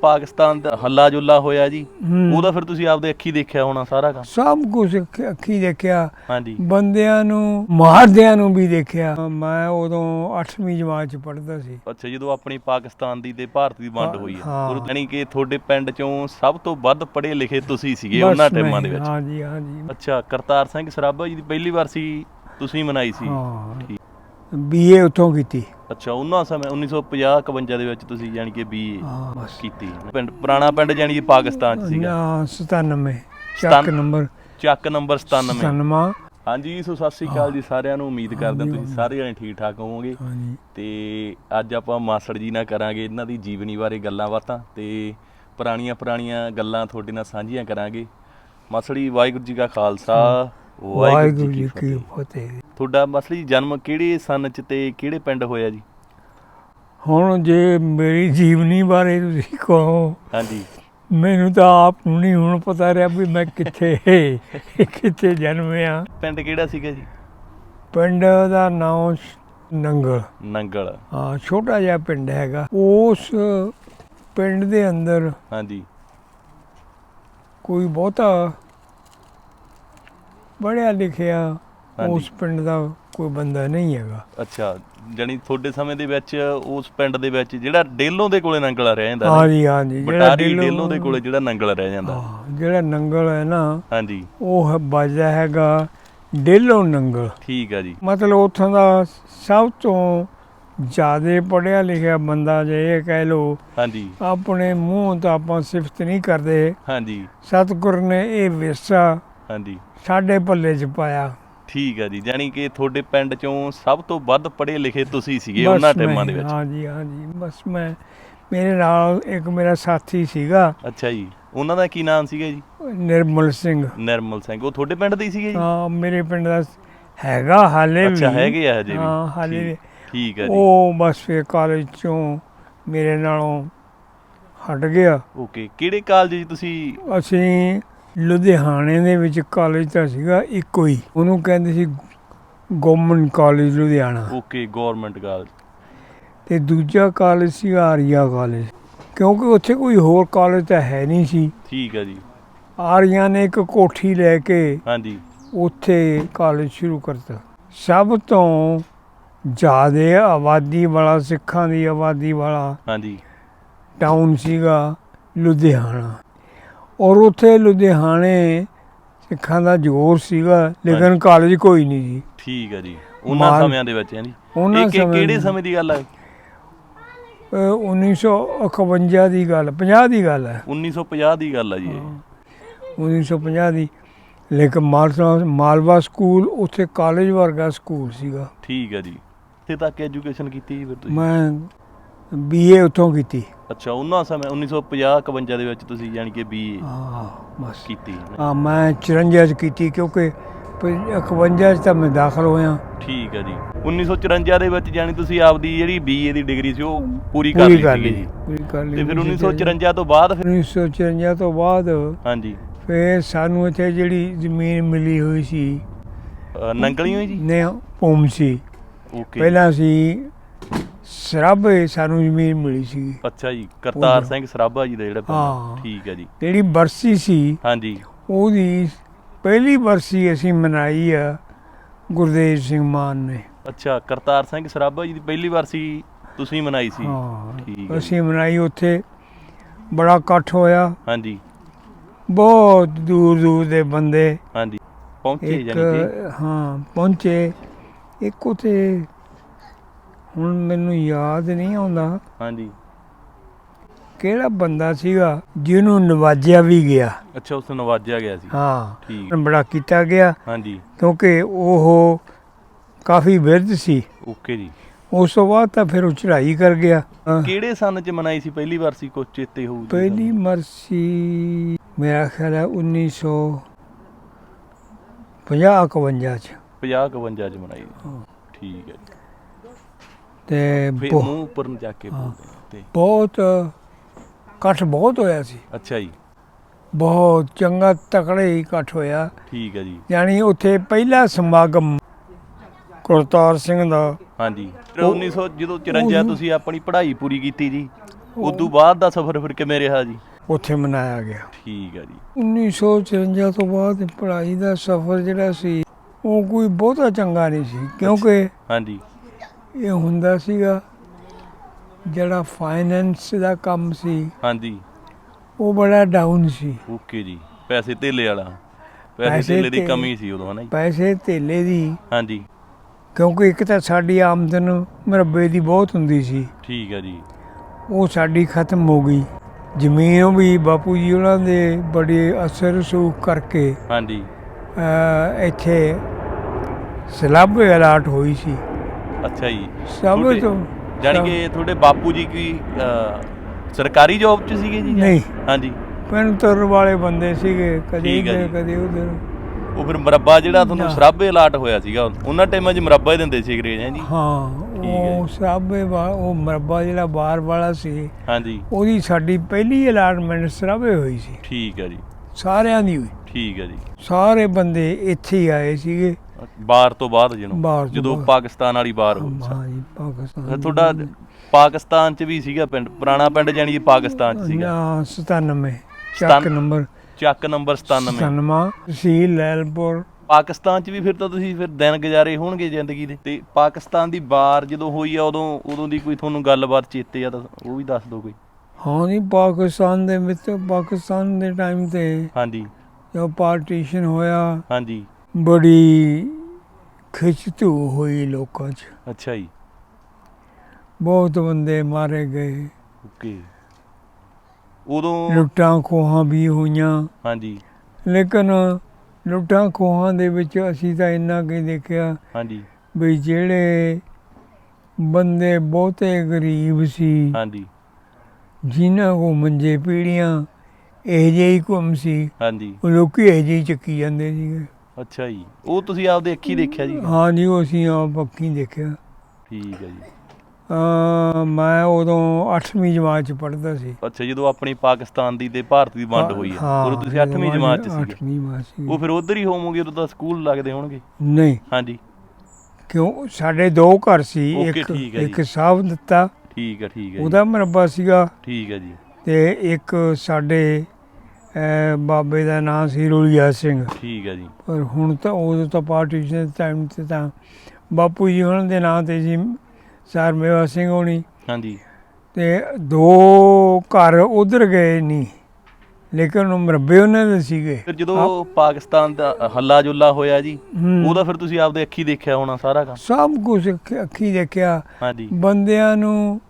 ਪਾਕਿਸਤਾਨ ਦਾ ਹੱਲਾ ਜੁੱਲਾ ਹੋਇਆ ਜੀ ਹੂੰ। ਉਹਦਾ ਫਿਰ ਤੁਸੀਂ ਆਪਦੇ ਅੱਖੀ ਦੇਖਿਆ ਹੋਣਾ ਸਾਰਾ ਕੰਮ? ਸਭ ਕੁਝ ਅੱਖੀ ਦੇਖਿਆ। ਹਾਂਜੀ। ਬੰਦਿਆਂ ਨੂੰ ਮਾਰਦਿਆਂ ਨੂੰ ਵੀ ਦੇਖਿਆ। ਮੈਂ ਉਦੋਂ 8ਵੀਂ ਜਮਾਤ ਚ ਪੜ੍ਹਦਾ ਸੀ। ਅੱਛਾ ਜਦੋਂ ਆਪਣੀ ਪਾਕਿਸਤਾਨ ਦੀ ਤੇ ਭਾਰਤ ਦੀ ਵੰਡ ਹੋਈ ਹੈ। ਹਾਂ। ਉਹ ਯਾਨੀ ਕਿ ਤੁਹਾਡੇ ਪਿੰਡ ਚੋਂ ਸਭ ਤੋਂ ਵੱਧ ਪੜ੍ਹੇ ਲਿਖੇ ਤੁਸੀਂ ਸੀਗੇ ਬਸ ਉਹਨਾਂ ਟਾਈਮਾਂ ਦੇ ਵਿੱਚ। ਹਾਂਜੀ ਹਾਂਜੀ। ਅੱਛਾ ਕਰਤਾਰ ਸਿੰਘ ਸਰਾਭਾ ਜੀ ਦੀ ਪਹਿਲੀ ਵਾਰ ਸੀ ਤੁਸੀਂ ਮਨਾਈ ਸੀ। ਹਾਂ। ਠੀਕ। ਬੀਏ ਉੱਥੋਂ ਕੀਤੀ। ਅੱਛਾ ਉਹਨਾਂ ਸਮੇਂ 1950 51 ਦੇ ਵਿੱਚ ਤੁਸੀਂ ਯਾਨੀ ਕਿ ਬੀਏ ਹਾਂ ਬਸ। ਕੀਤੀ। ਪਿੰਡ ਪੁਰਾਣਾ ਪਿੰਡ ਯਾਨੀ ਕਿ ਪਾਕਿਸਤਾਨ ਚ ਸੀਗਾ? ਨਾ 97 ਚੱਕ ਸਤਨ- ਨੰਬਰ। ਚੱਕ ਨੰਬਰ 97 97 ਹਾਂਜੀ ਸੋ ਸਤਿ ਸ਼੍ਰੀ ਅਕਾਲ ਜੀ ਸਾਰਿਆਂ ਨੂੰ। ਉਮੀਦ ਕਰਦੇ ਹਾਂ ਤੁਸੀਂ ਸਾਰੇ ਜਣੇ ਠੀਕ ਠਾਕ ਹੋਵੋਗੇ। ਹਾਂਜੀ। ਤੇ ਅੱਜ ਆਪਾਂ ਮਾਸੜ ਜੀ ਨਾਲ ਕਰਾਂਗੇ ਇਹਨਾਂ ਦੀ ਜੀਵਨੀ ਬਾਰੇ ਗੱਲਾਂ ਬਾਤਾਂ ਤੇ ਪੁਰਾਣੀਆਂ ਪੁਰਾਣੀਆਂ ਗੱਲਾਂ ਤੁਹਾਡੇ ਨਾਲ ਸਾਂਝੀਆਂ ਕਰਾਂਗੇ। ਮਾਸੜ ਜੀ ਵਾਹਿਗੁਰੂ ਜੀ ਕਾ ਖਾਲਸਾ। ਵਾਹਿਗੁਰੂ ਜੀ ਕੀ ਫਤਿਹ। ਤੁਹਾਡਾ ਮਾਸੜ ਜੀ ਜਨਮ ਕਿਹੜੇ ਸਨ ਚ ਤੇ ਕਿਹੜੇ ਪਿੰਡ ਹੋਇਆ ਜੀ? ਹੁਣ ਜੇ ਮੇਰੀ ਜੀਵਨੀ ਬਾਰੇ ਤੁਸੀਂ ਕਹੋ ਹਾਂਜੀ। ਮੈਨੂੰ ਤਾਂ ਆਪ ਨੂੰ ਨਹੀਂ ਹੁਣ ਪਤਾ ਰਿਹਾ ਵੀ ਮੈਂ ਕਿੱਥੇ ਕਿੱਥੇ ਜਨਮਿਆ ਪਿੰਡ ਕਿਹੜਾ ਸੀਗਾ ਜੀ? ਪਿੰਡ ਦਾ ਨਾਮ ਨੰਗਲ। ਨੰਗਲ। ਹਾਂ ਛੋਟਾ ਜਿਹਾ ਪਿੰਡ ਹੈਗਾ। ਉਸ ਪਿੰਡ ਦੇ ਅੰਦਰ ਹਾਂਜੀ। ਕੋਈ ਬਹੁਤਾ ਪੜ੍ਹਿਆ ਲਿਖਿਆ ਹਾਂਜੀ। ਉਸ ਪਿੰਡ ਦਾ ਕੋਈ ਬੰਦਾ ਨਹੀਂ ਹੈਗਾ। ਅੱਛਾ ਜਾਨੀ ਤੁਹਾਡੇ ਸਮੇਂ ਦੇ ਵਿੱਚ ਉਸ ਪਿੰਡ ਦੇ ਵਿੱਚ ਜਿਹੜਾ ਡੇਲੋਂ ਦੇ ਕੋਲੇ ਨੰਗਲ ਰਹਿ ਜਾਂਦਾ ਨਾ? ਹਾਂਜੀ ਹਾਂਜੀ ਬਟਾਰੀ ਡੇਲੋ- ਡੇਲੋਂ ਦੇ ਕੋਲੇ ਜਿਹੜਾ ਨੰਗਲ ਰਹਿ ਜਾਂਦਾ। ਹਾਂ, ਜਿਹੜਾ ਨੰਗਲ ਹੈ ਨਾ ਹਾਂਜੀ। ਉਹ ਹੈ- ਵੱਜਦਾ ਹੈਗਾ ਡੇਲੋ ਨੰਗਲ। ਠੀਕ ਆ ਜੀ। ਮਤਲਬ ਉੱਥੋਂ ਦਾ ਸਭ ਤੋਂ ਜ਼ਿਆਦਾ ਪੜ੍ਹਿਆ ਲਿਖਿਆ ਬੰਦਾ ਜੇ ਇਹ ਕਹਿ ਲੋ ਹਾਂਜੀ। ਆਪਣੇ ਮੂੰਹ ਤਾਂ ਆਪਾਂ ਸਿਫਤ ਨਹੀਂ ਕਰਦੇ। ਹਾਂਜੀ। ਸਤਿਗੁਰ ਨੇ ਇਹ ਵਿਰਸਾ ਹਾਂਜੀ। ਸਾਡੇ ਪੱਲੇ 'ਚ ਪਾਇਆ। ਠੀਕ ਆ ਜੀ ਜਾਨੀ ਕਿ ਤੁਹਾਡੇ ਪਿੰਡ ਚੋਂ ਸਭ ਤੋਂ ਵੱਧ ਪੜ੍ਹੇ ਲਿਖੇ ਤੁਸੀਂ ਸੀਗੇ ਬਸ ਉਹਨਾਂ ਮੈਂ- ਟਾਈਮਾਂ ਦੇ ਵਿੱਚ। ਹਾਂਜੀ ਹਾਂਜੀ ਬਸ ਮੈਂ ਮੇਰੇ ਨਾਲ ਇੱਕ ਮੇਰਾ ਸਾਥੀ ਸੀਗਾ। ਅੱਛਾ ਜੀ ਉਹਨਾਂ ਦਾ ਕੀ ਨਾਮ ਸੀਗਾ ਜੀ? ਨਿਰਮਲ ਸਿੰਘ। ਨਿਰਮਲ ਸਿੰਘ ਉਹ ਤੁਹਾਡੇ ਪਿੰਡ ਦੇ ਹੀ ਸੀਗੇ ਜੀ? ਹਾਂ ਮੇਰੇ ਪਿੰਡ ਦਾ ਹੈਗਾ ਹਾਲੇ ਵੀ। ਅੱਛਾ ਹੈਗੇ ਆ ਹਜੇ ਵੀ। ਹਾਂ ਹਾਲੇ ਵੀ। ਠੀਕ- ਠੀਕ ਆ ਜੀ। ਉਹ ਬਸ ਫਿਰ ਕਾਲਜ ਚੋਂ ਮੇਰੇ ਨਾਲੋਂ ਹਟ ਗਿਆ। ਓਕੇ ਕਿਹੜੇ ਕਾਲਜ ਜੀ ਤੁਸੀਂ ਅਸੀਂ ਲੁਧਿਆਣੇ ਦੇ ਵਿੱਚ ਕਾਲਜ ਤਾਂ ਸੀਗਾ ਇੱਕੋ ਹੀ। ਉਹਨੂੰ ਕਹਿੰਦੇ ਸੀ government college Ludhiana. Okay government college ਤੇ ਦੂਜਾ ਕਾਲਜ ਸੀ ਆਰੀਆ ਕਾਲਜ ਕਿਉਂਕਿ ਉੱਥੇ ਕੋਈ ਹੋਰ ਕਾਲਜ ਤਾਂ ਹੈ ਨਹੀਂ ਸੀ। ਠੀਕ ਆ ਜੀ। ਆਰੀਆ ਨੇ ਇੱਕ ਕੋਠੀ ਲੈ ਕੇ ਹਾਂਜੀ। ਉੱਥੇ ਕਾਲਜ ਸ਼ੁਰੂ ਕਰਤਾ। ਸਭ ਤੋਂ ਜ਼ਿਆਦਾ ਆਬਾਦੀ ਵਾਲਾ ਸਿੱਖਾਂ ਦੀ ਆਬਾਦੀ ਵਾਲਾ ਹਾਂਜੀ। ਟਾਊਨ ਸੀਗਾ ਲੁਧਿਆਣਾ। ਔਰ ਉੱਥੇ ਲੁਧਿਆਣੇ ਸਿੱਖਾਂ ਦਾ ਜ਼ੋਰ ਸੀਗਾ ਲੇਕਿਨ। ਕਾਲਜ ਕੋਈ ਨਹੀਂ ਸੀ ਠੀਕ ਆ ਜੀ। ਉਹਨਾਂ ਸਮਿਆਂ ਦੇ ਵਿੱਚ ਹੈ ਜੀ ਉਹਨਾਂ ਇਹ ਕਿਹੜੇ ਸਮੇਂ ਦੀ ਗੱਲ ਹੈ ਅਹ 1951 ਦੀ ਗੱਲ 50 ਦੀ ਗੱਲ ਹੈ 1950 ਦੀ ਗੱਲ ਆ ਜੀ ਇਹ। 1950 ਦੀ। ਲੇਕਿਨ ਮਾਲਵਾ ਮਾਲਵਾ ਸਕੂਲ ਉੱਥੇ ਕਾਲਜ ਵਰਗਾ ਸਕੂਲ ਸੀਗਾ। ਠੀਕ ਆ ਜੀ। ਇੱਥੇ ਤੱਕ ਐਜੂਕੇਸ਼ਨ ਕੀਤੀ ਜੀ ਫਿਰ ਤੁਸੀਂ? ਮੈਂ ਬੀਏ ਉੱਥੋਂ ਕੀਤੀ। ਅੱਛਾ ਉਹਨਾਂ ਸਮੇਂ 1950 51 ਦੇ ਵਿੱਚ ਤੁਸੀਂ ਯਾਨੀ ਕਿ ਬੀਏ ਹਾਂ ਬਸ। ਕੀਤੀ ਹਾਂ ਮੈਂ 54 ਚ ਕੀਤੀ ਕਿਉਂਕਿ 51 ਚ ਤਾਂ ਮੈਂ ਦਾਖਲ ਹੋਇਆ। ਠੀਕ ਆ ਜੀ। 1954 ਦੇ ਵਿੱਚ ਯਾਨੀ ਤੁਸੀਂ ਆਪਦੀ ਜਿਹੜੀ ਬੀਏ ਦੀ ਡਿਗਰੀ ਸੀ ਉਹ ਪੂਰੀ ਕਰ ਲਈ ਜੀ। ਪੂਰੀ ਕਰ ਲਈ। ਤੇ ਫਿਰ 1954 ਤੋਂ ਬਾਅਦ ਫਿਰ 1954 ਤੋਂ ਬਾਅਦ ਹਾਂਜੀ। ਫਿਰ ਸਾਨੂੰ ਇੱਥੇ ਜਿਹੜੀ ਜ਼ਮੀਨ ਮਿਲੀ ਹੋਈ ਸੀ ਨੰਗਲੀ ਹੋਈ ਜੀ? ਨੇ ਪੋਮ ਸੀ। ਓਕੇ। ਪਹਿਲਾਂ ਸੀ ਸਰਾਬੇ ਸਾਨੂੰ ਜ਼ਮੀਨ ਮਿਲੀ ਸੀ। ਅੱਛਾ ਜੀ ਕਰਤਾਰ। ਸਿੰਘ ਸਰਾਭਾ ਜੀ ਦਾ ਜਿਹੜਾ ਪਿੰਡ। ਹਾਂ। ਠੀਕ ਆ ਜੀ। ਜਿਹੜੀ ਬਰਸੀ ਸੀ ਹਾਂਜੀ। ਉਹਦੀ ਪਹਿਲੀ ਬਰਸੀ ਅਸੀਂ ਮਨਾਈ ਆ ਗੁਰਦੇਵ ਸਿੰਘ ਮਾਨ ਨੇ। ਅੱਛਾ ਕਰਤਾਰ ਸਿੰਘ ਸਰਾਭਾ ਜੀ ਦੀ ਪਹਿਲੀ ਵਾਰ ਸੀ ਤੁਸੀਂ ਮਨਾਈ ਸੀ। ਹਾਂ ਠੀਕ ਹੈ ਅਸੀਂ ਮਨਾਈ ਉੱਥੇ। ਬੜਾ ਇਕੱਠ ਹੋਇਆ। ਹਾਂਜੀ। ਬਹੁਤ ਦੂਰ ਦੂਰ ਦੇ ਬੰਦੇ ਹਾਂਜੀ। ਪਹੁੰਚੇ ਇੱਕ ਜਾਨੀ ਕਿ ਹਾਂ ਪਹੁੰਚੇ। ਇੱਕ ਉਥੇ ਹੁਣ ਮੈਨੂੰ ਯਾਦ ਨਹੀਂ ਆਉਂਦਾ। ਹਾਂਜੀ। ਕਿਹੜਾ ਬੰਦਾ ਸੀਗਾ ਜਿਹਨੂੰ ਨਵਾਜਿਆ ਵੀ ਗਿਆ? ਅੱਛਾ ਉਸ ਨੂੰ ਨਵਾਜਿਆ ਗਿਆ ਸੀ। ਹਾਂ। ਠੀਕ। ਬੜਾ ਕੀਤਾ ਗਿਆ। ਹਾਂਜੀ। ਕਿਉਂਕਿ ਉਹ ਕਾਫੀ ਬਿਰਧ ਸੀ। ਓਕੇ ਜੀ। ਉਸ ਤੋਂ ਬਾਅਦ ਤਾਂ ਫਿਰ ਉਹ ਕਰ ਗਿਆ। ਕਿਹੜੇ ਸਨ ਚ ਮਨਾਈ ਸੀ? ਪਹਿਲੀ ਵਾਰ ਸੀ ਕੁਛ ਚੇਤੇ ਹੋਊ ਪਹਿਲੀ ਮਰਸੀ ਮੇਰਾ ਖਿਆਲ ਹੈ 1950 51 ਚ। 50 51 ਚ ਮਨਾਈ। ਠੀਕ ਹੈ। ਤੇ ਫਿਰ ਬਹੁ- ਮੂੰਹ ਉੱਪਰ ਨੂੰ ਜਾ ਕੇ। ਬੋਲਦੇ ਆ ਤੇ। ਬਹੁਤ ਇਕੱਠ ਬਹੁਤ ਹੋਇਆ ਸੀ। ਅੱਛਾ ਜੀ। ਬਹੁਤ ਚੰਗਾ ਤਕੜੇ ਹੀ ਇਕੱਠ ਹੋਇਆ। ਠੀਕ ਹੈ ਜੀ। ਯਾਨੀ ਉੱਥੇ ਪਹਿਲਾ ਸਮਾਗਮ ਕਰਤਾਰ ਸਿੰਘ ਦਾ। ਹਾਂਜੀ। ਫਿਰ ਉਹ- 1900 ਜਦੋਂ 54 ਉਹਨੂੰ- ਤੁਸੀਂ ਆਪਣੀ ਪੜ੍ਹਾਈ ਪੂਰੀ ਕੀਤੀ ਜੀ ਉਦੋਂ ਬਾਅਦ ਦਾ ਸਫ਼ਰ ਫਿਰ ਕਿਵੇਂ ਰਿਹਾ ਜੀ? ਉੱਥੇ ਮਨਾਇਆ ਗਿਆ। ਠੀਕ ਹੈ ਜੀ। 1954 ਤੋਂ ਬਾਅਦ ਪੜ੍ਹਾਈ ਦਾ ਸਫ਼ਰ ਜਿਹੜਾ ਸੀ ਉਹ ਕੋਈ ਬਹੁਤਾ ਚੰਗਾ ਨਹੀਂ ਸੀ ਕਿਉਂਕਿ ਹਾਂਜੀ। ਇਹ ਹੁੰਦਾ ਸੀਗਾ ਜਿਹੜਾ ਫਾਈਨੈਂਸ ਦਾ ਕੰਮ ਸੀ ਹਾਂਜੀ। ਉਹ ਬੜਾ ਡਾਊਨ ਸੀ। ਓਕੇ ਜੀ। ਪੈਸੇ ਧੇਲੇ ਵਾਲਾ। ਪੈਸੇ ਧੇਲੇ ਦੀ। ਕਮੀ ਸੀ ਉਦੋਂ ਹਨਾ ਜੀ? ਪੈਸੇ ਧੇਲੇ ਦੀ। ਹਾਂਜੀ। ਕਿਉਂਕਿ ਇੱਕ ਤਾਂ ਸਾਡੀ ਆਮਦਨ ਮਰੱਬੇ ਦੀ ਬਹੁਤ ਹੁੰਦੀ ਸੀ। ਠੀਕ ਹੈ ਜੀ। ਉਹ ਸਾਡੀ ਖਤਮ ਹੋ ਗਈ। ਜ਼ਮੀਨ ਵੀ ਬਾਪੂ ਜੀ ਉਹਨਾਂ ਦੇ ਬੜੇ ਅਸਰ ਸੂਖ ਕਰਕੇ ਹਾਂਜੀ। ਇੱਥੇ ਸਲੱਬ ਅਲਾਟ ਹੋਈ ਸੀ। ਅੱਛਾ ਜੀ। ਸਭ ਤੁਹਾਡੇ- ਤੋਂ ਜਾਣੀ ਕਿ ਤੁਹਾਡੇ ਬਾਪੂ ਜੀ ਕੀ ਅਹ, ਸਰਕਾਰੀ ਜੌਬ 'ਚ ਸੀਗੇ ਜੀ ਜਾਂ- ਨਹੀਂ। ਹਾਂਜੀ। ਪਿੰਡ ਤੁਰ ਵਾਲੇ ਬੰਦੇ ਸੀਗੇ ਕਦੇ ਠੀਕ ਹੈ ਇੱਧਰ ਜੀ। ਕਦੇ ਉਧਰ। ਉਹ ਫਿਰ ਮੁਰੱਬਾ ਜਿਹੜਾ ਤੁਹਾਨੂੰ। ਸਰਾਬੇ ਅਲਾਟ ਹੋਇਆ ਸੀਗਾ। ਉਹਨਾਂ ਟਾਈਮਾਂ 'ਚ ਮੁਰੱਬਾ ਹੀ ਦਿੰਦੇ ਸੀ ਅੰਗਰੇਜ਼ ਹੈ ਜੀ? ਹਾਂ ਹੈ ਉਹ ਸਰਾਬੇ ਵਾ- ਉਹ ਮਰਬਾ ਜਿਹੜਾ ਬਾਹਰ ਵਾਲਾ ਸੀ ਹਾਂਜੀ। ਉਹਦੀ ਸਾਡੀ ਪਹਿਲੀ ਅਲਾਟਮੈਂਟ ਸਰਾਬੇ ਹੋਈ ਸੀ। ਠੀਕ ਹੈ ਜੀ। ਸਾਰਿਆਂ ਦੀ ਹੋਈ। ਠੀਕ ਹੈ ਜੀ। ਸਾਰੇ ਬੰਦੇ ਇੱਥੇ ਹੀ ਆਏ ਸੀਗੇ। ਬਾਹਰ ਤੋਂ ਬਾਅਦ ਜਿਹਨੂੰ ਬਾਹਰ ਤੋਂ ਜਦੋਂ ਬਾਅਦ। ਪਾਕਿਸਤਾਨ ਵਾਲੀ ਬਾਹਰ ਹੋਈ ਹਾਂ ਜੀ ਪਾਕਿਸਤਾਨ ਤੁਹਾਡਾ ਪਾਕਿਸਤਾਨ 'ਚ ਵੀ ਸੀਗਾ ਪਿੰਡ ਪੁਰਾਣਾ ਪਿੰਡ ਕਿ ਪਾਕਿਸਤਾਨ 'ਚ ਸੀਗਾ? ਨਾ 97 ਚੱਕ ਸਤਨ- ਨੰਬਰ। ਚੱਕ ਨੰਬਰ 97 97 ਤਹਿਸੀਲ ਲੈਲਪੁਰ। ਪਾਕਿਸਤਾਨ 'ਚ ਵੀ ਫਿਰ ਤਾਂ ਤੁਸੀਂ ਫਿਰ ਦਿਨ ਗੁਜ਼ਾਰੇ ਹੋਣਗੇ ਜ਼ਿੰਦਗੀ ਦੇ। ਤੇ ਪਾਕਿਸਤਾਨ ਦੀ ਬਾਰ ਜਦੋਂ ਹੋਈ ਆ ਉਦੋਂ ਉਦੋਂ ਦੀ ਕੋਈ ਤੁਹਾਨੂੰ ਗੱਲਬਾਤ ਚੇਤੇ ਆ ਤਾਂ ਉਹ ਵੀ ਦੱਸ ਦਿਓ ਕੋਈ। ਹਾਂ ਜੀ ਪਾਕਿਸਤਾਨ ਦੇ ਵਿੱਚ ਪਾਕਿਸਤਾਨ ਦੇ ਟਾਈਮ ਤੇ ਹਾਂਜੀ। ਜਦੋਂ ਪਾਰਟੀਸ਼ਨ ਹੋਇਆ ਹਾਂਜੀ। ਬੜੀ ਖਿੱਚਤੂ ਹੋਈ ਲੋਕਾਂ 'ਚ। ਅੱਛਾ ਜੀ। ਬਹੁਤ ਬੰਦੇ ਮਾਰੇ ਗਏ। ਓਕੇ। ਉਦੋਂ ਲੁੱਟਾਂ ਖੋਹਾਂ ਵੀ ਹੋਈਆਂ। ਹਾਂਜੀ। ਲੇਕਿਨ ਲੁੱਟਾਂ ਖੋਹਾਂ ਦੇ ਵਿੱਚ ਅਸੀਂ ਤਾਂ ਇੰਨਾ ਕੀ ਦੇਖਿਆ ਹਾਂਜੀ। ਵੀ ਜਿਹੜੇ ਬੰਦੇ ਬਹੁਤੇ ਗਰੀਬ ਸੀ ਹਾਂਜੀ। ਜਿਨ੍ਹਾਂ ਕੋ ਮੰਜੇ ਪੀੜੀਆਂ ਇਹ ਜਿਹੀ ਘੁੰਮ ਸੀ। ਹਾਂਜੀ। ਉਹ ਲੋਕੀ ਇਹ ਜਿਹੀ ਚੱਕੀ ਜਾਂਦੇ ਸੀਗੇ। ਅੱਛਾ ਜੀ। ਉਹ ਤੁਸੀਂ ਆਪਦੇ ਅੱਖੀ ਦੇਖਿਆ ਜੀ? ਹਾਂ ਜੀ ਉਹ ਅਸੀਂ ਆਪ ਅੱਖੀਂ ਦੇਖਿਆ। ਠੀਕ ਹੈ ਜੀ। ਅਹ ਮੈਂ ਉਦੋਂ 8ਵੀਂ ਜਮਾਤ ਚ ਪੜ੍ਹਦਾ ਸੀ। ਅੱਛਾ ਜਦੋਂ ਆਪਣੀ ਪਾਕਿਸਤਾਨ ਦੀ ਤੇ ਭਾਰਤ ਦੀ ਵੰਡ ਹੋਈ ਹਾਂ, ਉਦੋਂ ਤੁਸੀਂ 8ਵੀਂ ਜਮਾਤ 'ਚ ਸੀਗੇ। ਅੱਠਵੀਂ ਜਮਾਤ ਸੀ ਉਹ ਫਿਰ ਉਧਰ ਹੀ ਹੋਵੋਗੇ ਉਦੋਂ ਤਾਂ ਸਕੂਲ ਲੱਗਦੇ ਹੋਣਗੇ। ਨਹੀਂ। ਹਾਂਜੀ ਕਿਉਂ? ਸਾਡੇ ਦੋ ਘਰ ਸੀ। ਇੱਕ ਠੀਕ ਹੈ ਜੀ। ਇੱਕ ਸਾਹਿਬ ਦਿੱਤਾ। ਠੀਕ ਹੈ ਠੀਕ ਹੈ ਜੀ। ਉਹਦਾ ਮਰਬਾ ਸੀਗਾ। ਠੀਕ ਹੈ ਜੀ। ਤੇ ਇੱਕ ਸਾਡੇ ਅਹ, ਬਾਬੇ ਦਾ ਨਾਮ ਸੀ ਰੋਲੀਆ ਸਿੰਘ। ਠੀਕ ਹੈ ਜੀ। ਪਰ ਹੁਣ ਤਾਂ ਉਦੋਂ ਤਾਂ ਪਾਰਟੀਸ਼ਨ ਦੇ ਟਾਈਮ ਤੇ ਤਾਂ ਬਾਪੂ ਜੀ ਉਹਨਾਂ ਦੇ ਨਾਂ ਤੇ ਜੀ ਸਰ ਮੇਵਾ ਸਿੰਘ ਹੋਣੀ। ਹਾਂਜੀ। ਤੇ ਦੋ ਘਰ ਉਧਰ ਗਏ ਨਹੀਂ ਲੇਕਿਨ ਉਹ ਮਰਬੇ ਉਹਨਾਂ ਦੇ ਸੀਗੇ। ਫਿਰ ਜਦੋਂ ਪਾਕਿਸਤਾਨ ਦਾ ਹੱਲਾ ਜੁੱਲਾ ਹੋਇਆ ਜੀ ਹੂੰ। ਉਹਦਾ ਫਿਰ ਤੁਸੀਂ ਆਪਦੇ ਅੱਖੀ ਦੇਖਿਆ ਹੋਣਾ ਸਾਰਾ ਕੰਮ? ਸਭ ਕੁਝ ਅੱਖੀ ਦੇਖਿਆ। ਹਾਂਜੀ। ਬੰਦਿਆਂ ਨੂੰ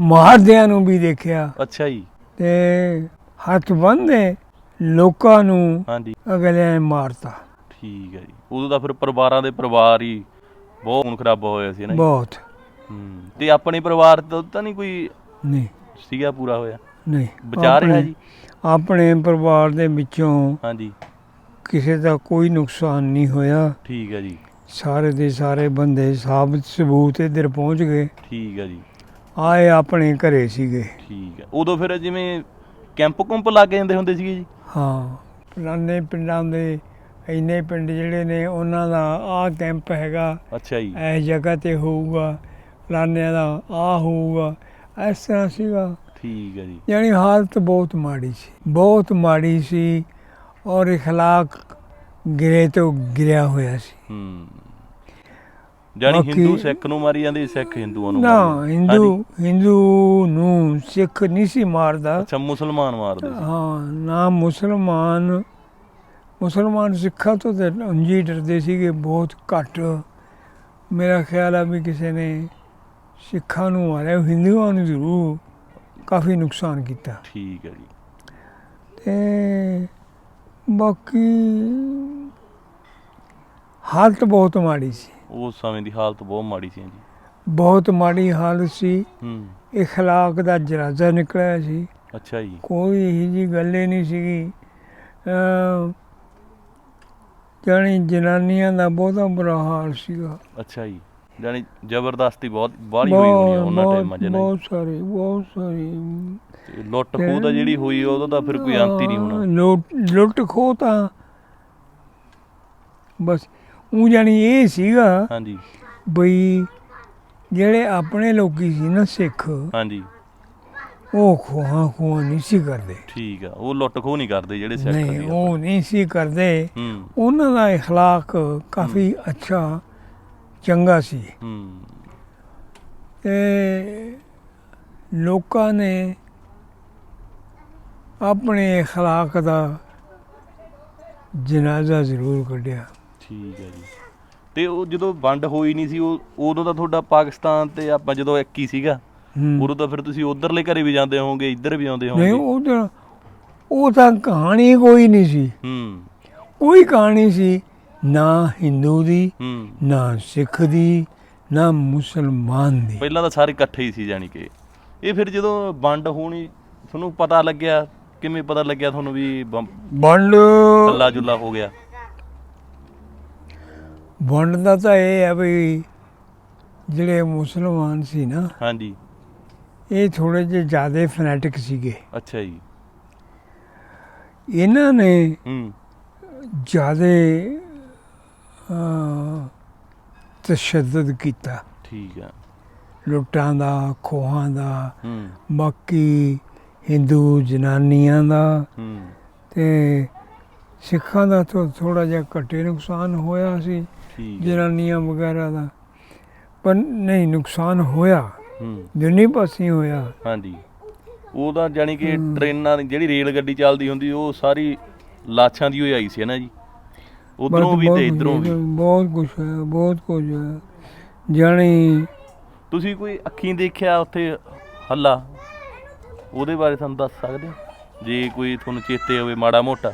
ਮਾਰਦਿਆਂ ਨੂੰ ਵੀ ਦੇਖਿਆ। ਅੱਛਾ ਜੀ। ਤੇ ਹੱਥ ਬੰਨ੍ਹਦੇ ਲੋਕਾਂ ਨੂੰ ਹਾਂਜੀ। ਅਗਲਿਆਂ ਨੇ ਮਾਰਤਾ। ਠੀਕ ਹੈ ਜੀ। ਉਦੋਂ ਤਾਂ ਫਿਰ ਪਰਿਵਾਰਾਂ ਦੇ ਪਰਿਵਾਰ ਹੀ ਬਹੁਤ ਖੂਨ ਖਰਾਬਾ ਹੋਇਆ ਸੀ ਨਾ ਜੀ? ਬਹੁਤ। ਹੂੰ। ਤੇ ਆਪਣੇ ਪਰਿਵਾਰ ਤੋਂ ਤਾਂ ਨਹੀਂ ਕੋਈ ਨਹੀਂ। ਸੀਗਾ ਪੂਰਾ ਹੋਇਆ? ਨਹੀਂ। ਬਚਾ ਰਿਹਾ ਆਪਣੇ- ਜੀ? ਆਪਣੇ ਪਰਿਵਾਰ ਦੇ ਵਿੱਚੋਂ ਹਾਂਜੀ। ਕਿਸੇ ਦਾ ਕੋਈ ਨੁਕਸਾਨ ਨਹੀਂ ਹੋਇਆ। ਠੀਕ ਹੈ ਜੀ। ਸਾਰੇ ਦੇ ਸਾਰੇ ਬੰਦੇ ਸਾਬਤ ਸਬੂਤ ਇੱਧਰ ਪਹੁੰਚ ਗਏ। ਠੀਕ ਹੈ ਜੀ। ਆਏ ਆਪਣੇ ਘਰੇ ਸੀਗੇ। ਠੀਕ ਹੈ। ਉਦੋਂ ਫਿਰ ਜਿਵੇਂ ਕੈਂਪ ਕੁੰਪ ਲੱਗ ਜਾਂਦੇ ਹੁੰਦੇ ਸੀਗੇ ਜੀ ਹਾਂ ਪੁਰਾਣੇ ਪਿੰਡਾਂ ਦੇ ਇੰਨੇ ਪਿੰਡ ਜਿਹੜੇ ਨੇ ਉਹਨਾਂ ਦਾ ਆਹ ਕੈਂਪ ਹੈਗਾ ਅੱਛਾ ਜੀ ਇਸ ਜਗ੍ਹਾ ਤੇ ਹੋਊਗਾ ਫਲਾਨਿਆਂ ਦਾ ਆ ਹੋਊਗਾ ਇਸ ਤਰ੍ਹਾਂ ਸੀਗਾ ਠੀਕ ਹੈ ਜੀ ਯਾਨੀ ਹਾਲਤ ਬਹੁਤ ਮਾੜੀ ਸੀ ਬਹੁਤ ਮਾੜੀ ਸੀ ਔਰ اخلاق ਗਿਰੇ ਤੋਂ ਗਿਰਿਆ ਹੋਇਆ ਸੀ ਹੂੰ ਜਾਨੀ ਬਾਕੀ- ਹਿੰਦੂ ਸਿੱਖ ਨੂੰ ਮਾਰੀ ਜਾਂਦੇ ਸਿੱਖ ਹਿੰਦੂਆਂ ਨੂੰ ਨਾ ਮਾਰੀ ਜਾਂਦੇ। ਹਿੰਦੂ ਹਿੰਦੂ ਨੂੰ ਸਿੱਖ ਨਹੀਂ ਸੀ ਮਾਰਦਾ। ਅੱਛਾ ਮੁਸਲਮਾਨ ਮਾਰਦੇ ਸੀ। ਹਾਂ ਨਾ ਮੁਸਲਮਾਨ ਮੁਸਲਮਾਨ ਸਿੱਖਾਂ ਤੋਂ ਤੇ ਉਂਝੀ ਡਰਦੇ ਸੀਗੇ ਬਹੁਤ ਘੱਟ। ਮੇਰਾ ਖਿਆਲ ਆ ਵੀ ਕਿਸੇ ਨੇ ਸਿੱਖਾਂ ਨੂੰ ਮਾਰਿਆ ਹਿੰਦੂਆਂ ਨੂੰ ਜ਼ਰੂਰ ਕਾਫੀ ਨੁਕਸਾਨ ਕੀਤਾ। ਠੀਕ ਹੈ ਜੀ। ਤੇ ਬਾਕੀ ਹਾਲਤ ਬਹੁਤ ਮਾੜੀ ਸੀ। ਉਸ ਸਮੇਂ ਦੀ ਹਾਲਤ ਬਹੁਤ ਮਾੜੀ ਸੀ ਜੀ। ਬਹੁਤ ਮਾੜੀ ਹਾਲਤ ਸੀ। ਹੂੰ। ਇਖਲਾਕ ਦਾ ਜਨਾਜ਼ਾ ਨਿਕਲਿਆ ਸੀ। ਅੱਛਾ ਜੀ। ਕੋਈ ਇਹੀ ਜੀ ਗੱਲ ਹੀ ਨਹੀਂ ਸੀਗੀ। ਜਾਨੀ ਜਨਾਨੀਆਂ ਦਾ ਬਹੁਤਾ ਬੁਰਾ ਹਾਲ ਸੀਗਾ। ਅੱਛਾ ਜੀ। ਜਾਨੀ ਜ਼ਬਰਦਸਤੀ ਬਹੁਤ ਬਾਹਲੀ ਹੋਈ ਹੋਣੀ ਉਹਨਾਂ ਟਾਈਮਾਂ 'ਚ ਬਹੁਤ ਸਾਰੀ ਬਹੁਤ ਸਾਰੀ। ਲੁੱਟ ਖੋਹ ਤਾਂ ਜਿਹੜੀ ਹੋਈ ਉਹਦਾ ਤਾਂ ਫਿਰ ਕੋਈ ਅੰਤ ਹੀ ਨਹੀਂ ਹੋਣਾ। ਲੁੱਟ ਖੋਹ ਤਾਂ ਬਸ ਉਹ ਜਾਣੀ ਇਹ ਸੀਗਾ ਹਾਂਜੀ ਬਈ ਜਿਹੜੇ ਆਪਣੇ ਲੋਕੀ ਸੀ ਨਾ ਸਿੱਖ ਹਾਂਜੀ ਉਹ ਖੋਹਾਂ ਖੋਹਾਂ ਨਹੀਂ ਸੀ ਕਰਦੇ ਠੀਕ ਆ ਉਹ ਲੁੱਟ ਖੋਹ ਨਹੀਂ ਕਰਦੇ ਜਿਹੜੇ ਸਿੱਖ ਨਹੀਂ ਨੇ ਉਹ ਨਹੀਂ ਸੀ ਕਰਦੇ ਹੂੰ ਉਹਨਾਂ ਦਾ اخلاق ਕਾਫੀ ਅੱਛਾ ਚੰਗਾ ਸੀ ਹੂੰ ਤੇ ਲੋਕਾਂ ਨੇ ਆਪਣੇ اخلاق ਦਾ ਜਨਾਜ਼ਾ ਜ਼ਰੂਰ ਕੱਢਿਆ ਠੀਕ ਹੈ ਜੀ। ਤੇ ਉਹ ਜਦੋਂ ਵੰਡ ਹੋਈ ਨਹੀਂ ਸੀ ਉਹ ਉਦੋਂ ਤਾਂ ਤੁਹਾਡਾ ਪਾਕਿਸਤਾਨ ਤੇ ਆਪਾਂ ਜਦੋਂ ਇੱਕ ਹੀ ਸੀਗਾ ਹੂੰ। ਉਦੋਂ ਤਾਂ ਫਿਰ ਤੁਸੀਂ ਉਧਰਲੇ ਘਰੇ ਵੀ ਜਾਂਦੇ ਹੋਵੋਗੇ ਇੱਧਰ ਵੀ ਆਉਂਦੇ ਨਹੀਂ ਹੋਵੋਗੇ ਉਹ ਉਹ ਤਾਂ ਕਹਾਣੀ ਕੋਈ ਨਹੀਂ ਸੀ। ਹੂੰ। ਕੋਈ ਕਹਾਣੀ ਸੀ ਨਾ ਹਿੰਦੂ ਦੀ ਹੂੰ। ਨਾ ਸਿੱਖ ਦੀ ਨਾ ਮੁਸਲਮਾਨ ਦੀ। ਪਹਿਲਾਂ ਤਾਂ ਸਾਰੇ ਇਕੱਠੇ ਹੀ ਸੀ ਜਾਣੀ ਕਿ। ਇਹ ਫਿਰ ਜਦੋਂ ਵੰਡ ਹੋਣੀ ਤੁਹਾਨੂੰ ਪਤਾ ਲੱਗਿਆ ਕਿਵੇਂ ਪਤਾ ਲੱਗਿਆ ਤੁਹਾਨੂੰ ਵੀ ਵੰਡ ਹੱਲਾ ਜੁੱਲਾ ਹੋ ਗਿਆ? ਵੰਡ ਦਾ ਤਾਂ ਇਹ ਹੈ ਵੀ ਜਿਹੜੇ ਮੁਸਲਮਾਨ ਸੀ ਨਾ ਹਾਂਜੀ। ਇਹ ਥੋੜੇ ਜਿਹੇ ਜ਼ਿਆਦਾ ਫੈਨੈਟਿਕ ਸੀਗੇ। ਅੱਛਾ ਜੀ। ਇਹਨਾਂ ਨੇ ਹੂੰ। ਜ਼ਿਆਦਾ ਤਸ਼ੱਦਦ ਕੀਤਾ। ਠੀਕ ਆ। ਲੁੱਟਾਂ ਦਾ ਖੋਹਾਂ ਦਾ ਹੂੰ। ਬਾਕੀ ਹਿੰਦੂ ਜਨਾਨੀਆਂ ਦਾ ਹੂੰ। ਤੇ ਸਿੱਖਾਂ ਦਾ ਤਾਂ ਥੋੜਾ ਜਿਹਾ ਘੱਟੇ ਨੁਕਸਾਨ ਹੋਇਆ ਸੀ ਠੀਕ। ਜਨਾਨੀਆਂ ਵਗੈਰਾ ਦਾ। ਪਰ ਨਹੀਂ ਨੁਕਸਾਨ ਹੋਇਆ। ਹੂੰ। ਦੋਨੇ ਪਾਸੇ ਹੋਇਆ। ਹਾਂਜੀ। ਉਹਦਾ ਜਾਣੀ ਕਿ ਹੂੰ। ਟ੍ਰੇਨਾਂ ਦੀ ਜਿਹੜੀ ਰੇਲ ਗੱਡੀ ਚੱਲਦੀ ਹੁੰਦੀ ਉਹ ਸਾਰੀ ਲਾਸ਼ਾਂ ਦੀ ਹੋਈ ਆਈ ਸੀ ਨਾ ਜੀ? ਉਧਰੋਂ ਵੀ ਬਹੁਤ ਤੇ ਇਧਰੋਂ ਕੁਛ ਵੀ ਬਹੁਤ ਕੁਝ ਹੋਇਆ ਬਹੁਤ ਕੁਝ ਹੋਇਆ। ਜਾਣੀ ਤੁਸੀਂ ਕੋਈ ਅੱਖੀਂ ਦੇਖਿਆ ਉੱਥੇ ਹੱਲਾ? ਉਹਦੇ ਬਾਰੇ ਸਾਨੂੰ ਦੱਸ ਸਕਦੇ ਹੋ? ਜੇ ਕੋਈ ਤੁਹਾਨੂੰ ਚੇਤੇ ਹੋਵੇ ਮਾੜਾ ਮੋਟਾ।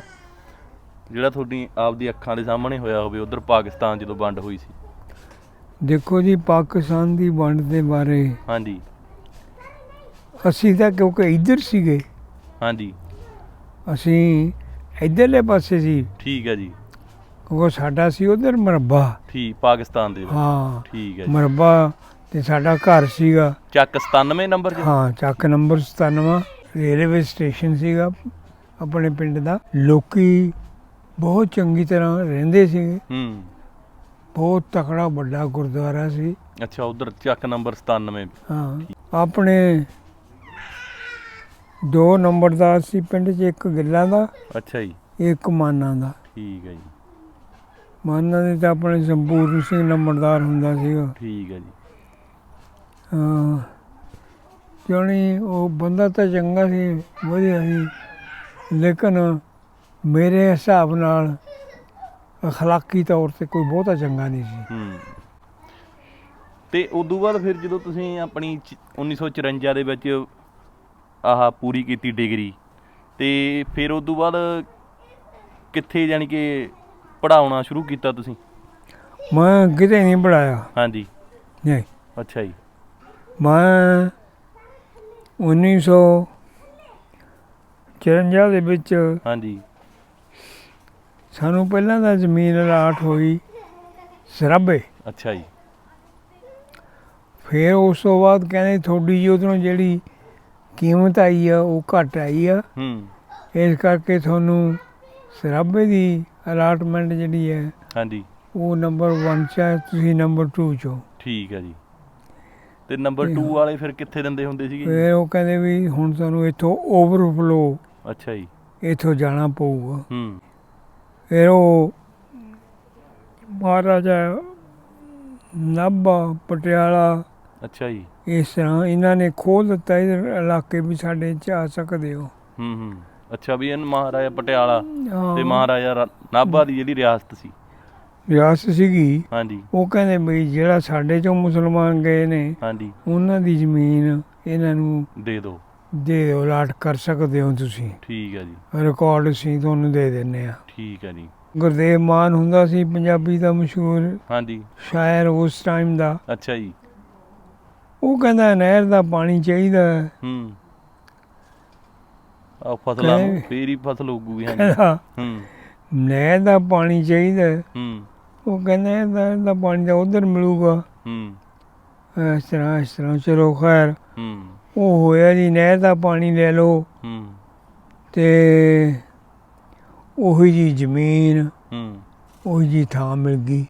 ਜਿਹੜਾ ਤੁਹਾਡੀ ਆਪਦੀ ਅੱਖਾਂ ਦੇ ਸਾਹਮਣੇ ਹੋਇਆ ਹੋਵੇ ਉਧਰ ਪਾਕਿਸਤਾਨ ਜਦੋਂ ਵੰਡ ਹੋਈ ਸੀ। ਦੇਖੋ ਜੀ ਪਾਕਿਸਤਾਨ ਦੀ ਵੰਡ ਦੇ ਬਾਰੇ ਹਾਂਜੀ। ਅਸੀਂ ਤਾਂ ਕਿਉਂਕਿ ਇੱਧਰ ਸੀਗੇ। ਹਾਂਜੀ। ਅਸੀਂ ਇੱਧਰਲੇ ਪਾਸੇ ਸੀ। ਠੀਕ ਹੈ ਜੀ। ਕਿਉਂਕਿ ਸਾਡਾ ਸੀ ਉਧਰ ਮਰਬਾ। ਠੀਕ ਪਾਕਿਸਤਾਨ ਦੇ ਵਿੱਚ। ਹਾਂ ਠੀਕ ਹੈ ਜੀ। ਮਰਬਾ ਤੇ ਸਾਡਾ ਘਰ ਸੀਗਾ। ਚੱਕ 97 ਨੰਬਰ ਜੀ ਹਾਂ ਚੱਕ ਨੰਬਰ 97 ਰੇਲਵੇ ਸਟੇਸ਼ਨ ਸੀਗਾ ਆਪਣੇ ਪਿੰਡ ਦਾ। ਲੋਕੀ ਬਹੁਤ ਚੰਗੀ ਤਰ੍ਹਾਂ ਰਹਿੰਦੇ ਸੀਗੇ ਹੂੰ। ਬਹੁਤ ਤਕੜਾ ਵੱਡਾ ਗੁਰਦੁਆਰਾ ਸੀ। ਅੱਛਾ ਉਧਰ ਚੱਕ ਨੰਬਰ 97 ਹਾਂ ਆਪਣੇ ਦੋ ਨੰਬਰਦਾਰ ਸੀ ਪਿੰਡ 'ਚ ਇੱਕ ਗਿੱਲਾਂ ਦਾ ਅੱਛਾ ਜੀ। ਇੱਕ ਮਾਨਾਂ ਦਾ। ਠੀਕ ਹੈ ਜੀ। ਮਾਨਾਂ ਦੇ ਤਾਂ ਆਪਣੇ ਸੰਪੂਰਨ ਸਿੰਘ ਨੰਬਰਦਾਰ ਹੁੰਦਾ ਸੀਗਾ। ਠੀਕ ਹੈ ਜੀ। ਹਾਂ ਜਾਣੀ ਉਹ ਬੰਦਾ ਤਾਂ ਚੰਗਾ ਸੀ ਵਧੀਆ ਸੀ ਲੇਕਿਨ ਮੇਰੇ ਹਿਸਾਬ ਨਾਲ ਅਖਲਾਕੀ ਤੌਰ ਤੇ ਕੋਈ ਬਹੁਤਾ ਚੰਗਾ ਨਹੀਂ ਸੀ। ਹੂੰ। ਤੇ ਉਦੋਂ ਬਾਅਦ ਫਿਰ ਜਦੋਂ ਤੁਸੀਂ ਆਪਣੀ ਚ- 1954 ਦੇ ਵਿੱਚ ਆਹ ਪੂਰੀ ਕੀਤੀ ਡਿਗਰੀ ਤੇ ਫਿਰ ਉਦੋਂ ਬਾਅਦ ਕਿੱਥੇ ਜਾਣੀ ਕਿ ਪੜਾਉਣਾ ਸ਼ੁਰੂ ਕੀਤਾ ਤੁਸੀਂ? ਮੈਂ ਕਿਤੇ ਨਹੀਂ ਪੜਾਇਆ ਹਾਂਜੀ। ਨਹੀਂ। ਅੱਛਾ ਜੀ। ਮੈਂ 1954 ਦੇ ਵਿੱਚ ਹਾਂਜੀ। ਸਾਨੂੰ ਪਹਿਲਾਂ ਤਾਂ ਜ਼ਮੀਨ ਅਲਾਟ ਹੋਈ ਸਰਾਬੇ। ਅੱਛਾ ਜੀ। ਫਿਰ ਉਸ ਤੋਂ ਬਾਅਦ ਕਹਿੰਦੇ ਤੁਹਾਡੀ ਜੀ ਉਧਰੋਂ ਜਿਹੜੀ ਕੀਮਤ ਆਈ ਆ ਉਹ ਘਟ ਆਈ ਆ। ਹੂੰ। ਇਸ ਕਰਕੇ ਤੁਹਾਨੂੰ ਸਰਾਬੇ ਦੀ ਅਲਾਟਮੈਂਟ ਜਿਹੜੀ ਹੈ ਹਾਂਜੀ। ਉਹ ਨੰਬਰ 1 ਚ ਹੈ ਤੁਸੀਂ ਨੰਬਰ 2 ਚ ਠੀਕ ਹੈ ਜੀ। ਤੇ ਨੰਬਰ ਤੇ 2 ਹਾਂ। ਵਾਲੇ ਫਿਰ ਕਿੱਥੇ ਦਿੰਦੇ ਹੁੰਦੇ ਸੀਗੇ? ਫਿਰ ਉਹ ਕਹਿੰਦੇ ਵੀ ਹੁਣ ਤੁਹਾਨੂੰ ਇੱਥੋਂ ਓਵਰਫਲੋ ਅੱਛਾ ਜੀ। ਇੱਥੋਂ ਜਾਣਾ ਪਊਗਾ। ਹੂੰ। ਫਿਰ ਉਹ ਮਹਾਰਾਜਾ ਨਾਭਾ ਪਟਿਆਲਾ ਅੱਛਾ ਜੀ। ਇਸ ਤਰ੍ਹਾਂ ਇਹਨਾਂ ਨੇ ਖੋਲ ਦਿੱਤਾ ਇਹ ਇਲਾਕੇ ਵੀ ਸਾਡੇ ਚ ਆ ਸਕਦੇ ਹੋ। ਹੂੰ ਹੂੰ। ਅੱਛਾ ਵੀ ਇਹ ਮਹਾਰਾਜਾ ਪਟਿਆਲਾ ਤੇ ਮਹਾਰਾਜਾ ਰਾ- ਨਾਭਾ ਦੀ ਜਿਹੜੀ ਰਿਆਸਤ ਸੀ। ਰਿਆਸਤ ਸੀਗੀ। ਹਾਂਜੀ। ਉਹ ਕਹਿੰਦੇ ਵੀ ਜਿਹੜਾ ਸਾਡੇ ਚੋਂ ਮੁਸਲਮਾਨ ਗਏ ਨੇ ਹਾਂਜੀ। ਉਹਨਾਂ ਦੀ ਜ਼ਮੀਨ ਇਹਨਾਂ ਨੂੰ ਦੇ ਦਿਓ। ਦੇ ਦਿਓ ਲਾਟ ਕਰ ਸਕਦੇ ਹੋ ਤੁਸੀਂ। ਠੀਕ ਹੈ ਜੀ। ਰਿਕਾਰਡ ਸੀ ਤੁਹਾਨੂੰ ਦੇ ਦਿੰਨੇ ਆ ਠੀਕ ਹੈ ਜੀ। ਗੁਰਦੇਵ ਮਾਨ ਹੁੰਦਾ ਸੀ ਪੰਜਾਬੀ ਦਾ ਮਸ਼ਹੂਰ ਹਾਂਜੀ। ਸ਼ਾਇਰ ਉਸ ਟਾਈਮ ਦਾ। ਅੱਛਾ ਜੀ। ਉਹ ਕਹਿੰਦਾ ਨਹਿਰ ਦਾ ਪਾਣੀ ਚਾਹੀਦਾ ਹੈ। ਆ ਫਸਲਾਂ ਫੇਰ ਹੀ ਫਸਲ ਉਗੂਗੀ ਹਾਂਜੀ। ਹੂੰ। ਨਹਿਰ ਦਾ ਪਾਣੀ ਚਾਹੀਦਾ ਹੈ। ਹੂੰ। ਉਹ ਕਹਿੰਦਾ ਨਹਿਰ ਦਾ ਪਾਣੀ ਤਾਂ ਉਧਰ ਮਿਲੂਗਾ। ਹੂੰ। ਇਸ ਤਰ੍ਹਾਂ ਇਸ ਤਰ੍ਹਾਂ ਚਲੋ ਖੈਰ। ਹੂੰ। ਉਹ ਹੋਇਆ ਜੀ ਨਹਿਰ ਦਾ ਪਾਣੀ ਲੈ ਲਓ। ਹੂੰ। ਤੇ ਉਹੀ ਜੀ ਜ਼ਮੀਨ ਹੂੰ। ਉਹੀ ਜੀ ਥਾਂ ਮਿਲ ਗਈ।